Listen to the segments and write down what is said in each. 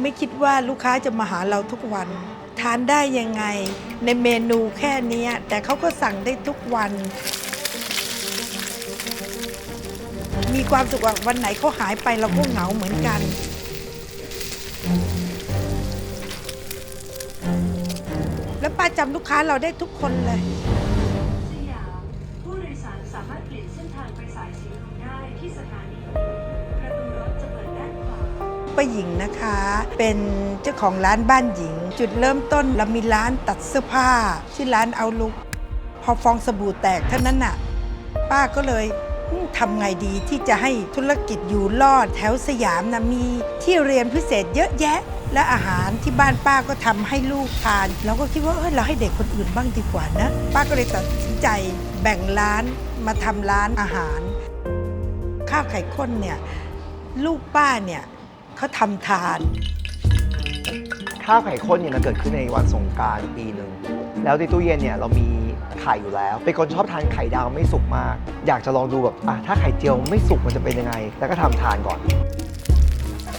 ไม่คิดว่าลูกค้าจะมาหาเราทุกวัน ทานได้ยังไง ในเมนูแค่นี้แต่เขาก็สั่งได้ทุกวัน มีความสุขว่าวันไหนเขาหายไปเราก็เหงาเหมือนกัน แล้วป้าจำลูกค้าเราได้ทุกคนเลยสยามผู้โดยสารสามารถเปลี่ยนเส้นทางไปสายสีลมได้ที่สถานี ป้าหญิงนะคะ เป็นเจ้าของร้านบ้านหญิง จุดเริ่มต้นเรามีร้านตัดเสื้อผ้าชื่ร้านเอาลุก พอฟองสบู่แตกเท่านั้นน่ะ ป้าก็เลยทำไงดีที่จะให้ธุรกิจอยู่รอดแถวสยามนะมีที่เรียนพิเศษเยอะแยะ และอาหารที่บ้านป้าก็ทำให้ลูกทานเราก็คิดว่าเออเราให้เด็กคนอื่นบ้างดีกว่านะ ป้าก็เลยตัดสินใจแบ่งร้านมาทำร้านอาหาร ข้าวไข่ข้นเนี่ยลูกป้าเนี่ย เขาทำทาน ข้าวไข่ข้นเนี่ยมันเกิดขึ้นในวันสงกรารปีหนึ่ง แล้วในตู้เย็นเนี่ยเรามีไข่อยู่แล้ว เป็นคนชอบทานไข่ดาวไม่สุกมาก อยากจะลองดูแบบอะถ้าไข่เจียวไม่สุกมันจะเป็นยังไง แล้วก็ทำทานก่อน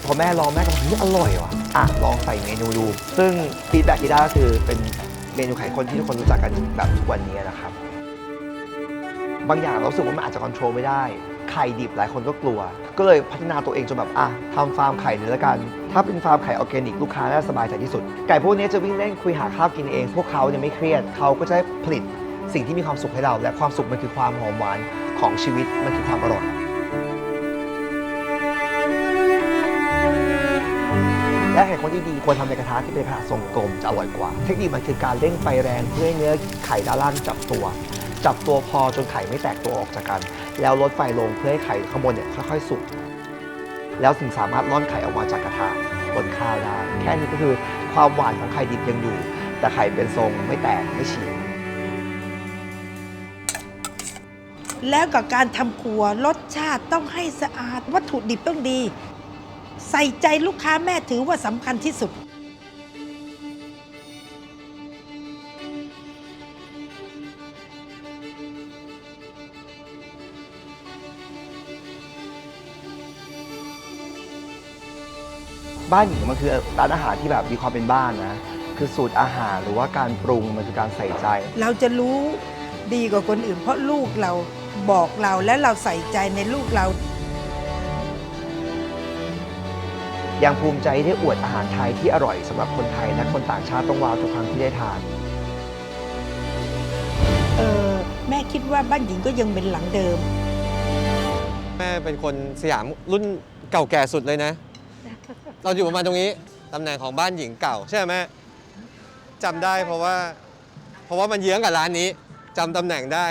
พอแม่ลองแม่ก็บอกเฮ้ยอร่อยว่ะอะลองใส่เมนูดู ซึ่งฟีดแบ็กที่ได้ก็คือเป็นเมนูไข่ข้นที่ทุกคนรู้จักกันแบบทุกวันนี้นะครับ บางอย่างเรารู้สึกว่ามันอาจจะควบคุมไม่ได้ ข่ดิบหลายคนก็กลัว ก็เลยพัฒนาตัวเองจนแบบอะทำฟาร์มไข่เลยละกัน ถ้าเป็นฟาร์มไข่ออร์แกนิกลูกค้าน่าสบายใจที่สุด ไก่พวกนี้จะวิ่งเล่นคุยหาข้าวกินเอง พวกเขาเนี่ยไม่เครียดเขาก็จะได้ผลิตสิ่งที่มีความสุขให้เรา และความสุขมันคือความหอมหวานของชีวิตมันคือความอร่อยและไข่คนที่ดีควรทำในกระทะที่เป็นกระทะทรงกลมจะอร่อยกว่า เทคนิคมันคือการเร่งไฟแรงเพื่อให้เนื้อไข่ด้านล่างจับตัว จับตัวพอจนไข่ไม่แตกตัวออกจากกัน แล้วลดไฟลงเพื่อให้ไข่ข้างบนเนี่ยค่อยๆสุกแล้วถึงสามารถร่อนไข่ออกมาจากกระทะบนข้าวได้แค่นี้ก็คือความหวานของไข่ดิบยังอยู่ แต่ไข่เป็นทรงไม่แตกไม่ฉีกแล้วกับการทำครัวรสชาติต้องให้สะอาดวัตถุดิบต้องดี ใส่ใจลูกค้าแม่ถือว่าสำคัญที่สุด บ้านหญิงมันคือร้านอาหารที่แบบมีความเป็นบ้านนะ คือสูตรอาหารหรือว่าการปรุงมันคือการใส่ใจ เราจะรู้ดีกว่าคนอื่น เพราะลูกเราบอกเราและเราใส่ใจในลูกเรา ยังภูมิใจที่ได้อวดอาหารไทยที่อร่อยสำหรับคนไทยและคนต่างชาติต้องว้าวทุกครั้งที่ได้ทาน เออแม่คิดว่าบ้านหญิงก็ยังเป็นหลังเดิม แม่เป็นคนสยามรุ่นเก่าแก่สุดเลยนะ เราอยู่ประมาณตรงนี้ตำแหน่งของบ้านหญิงเก่า ใช่ไหมจำได้เพราะว่า เพราะว่ามันเยื้องกับร้านนี้จำตำแหน่งได้